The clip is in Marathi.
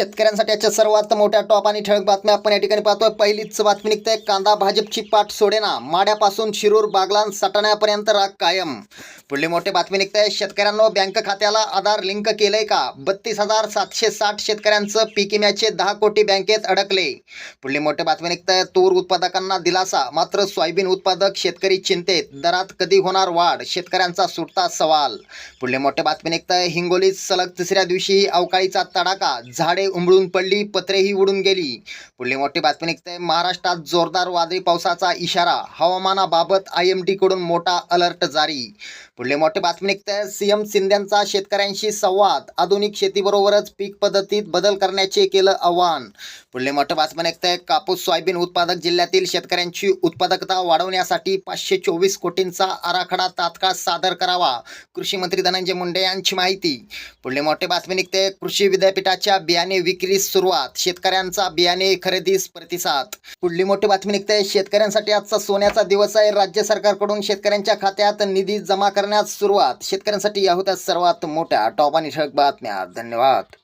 शेतकऱ्यांसाठी याच्या सर्वात मोठ्या टॉप आणि ठळक बातम्या आपण या ठिकाणी पाहतोय. पहिलीच बातमी निघते. कांदा भाजपची पाठ सोडेना. माड्यापासून शिरूर बागलान सटाण्यापर्यंत राग कायम. पुढली मोठी बातमी निघते. शेतकऱ्यांनो बँक खात्याला आधार लिंक केलंय का? बत्तीस हजार सातशे साठ शेतकऱ्यांचं पीक विम्याचे दहा कोटी बँकेत अडकले. पुढली मोठी बातमी निघते. तूर उत्पादकांना दिलासा. मात्र सोयाबीन उत्पादक शेतकरी चिंतेत. दरात कधी होणार वाढ? शेतकऱ्यांचा सुटता सवाल. पुढली मोठी बातमी निघतं. हिंगोलीत सलग तिसऱ्या दिवशी अवकाळीचा तडाखा. झाडे उमळून पडली पत्रेही उडून गेली. पुढली मोठी बातमी निघते. महाराष्ट्रात जोरदार वादळी पावसाचा इशारा. हवामानाबाबत आय एम टीकडून मोठा अलर्ट जारी. पुढले मोठे बातमी निघते सीएम शिंद्यांचा शेतकऱ्यांशी संवाद. आधुनिक शेतीबरोबरच पीक पद्धतीत बदल करण्याचे केलं आव्हान. पुढले मोठे बातमी निघते कापूस सोयाबीन उत्पादक जिल्ह्यातील शेतकऱ्यांची उत्पादकता वाढवण्यासाठी पाचशे चोवीस कोटींचा आराखडा तात्काळ सादर करावा. कृषी मंत्री धनंजय मुंडे यांची माहिती. पुढले मोठे बातमी निघते कृषी विद्यापीठाच्या बियाणे विक्रीस सुरुवात. शेतकऱ्यांचा बियाणे खरेदीस प्रतिसाद. पुढली मोठी बातमी निघते शेतकऱ्यांसाठी आजचा सोन्याचा दिवस आहे. राज्य सरकारकडून शेतकऱ्यांच्या खात्यात निधी जमा करण्यास सुरुवात. शेतकऱ्यांसाठी या होत्या सर्वात मोठ्या टॉप आणि ठळक बातम्या. धन्यवाद.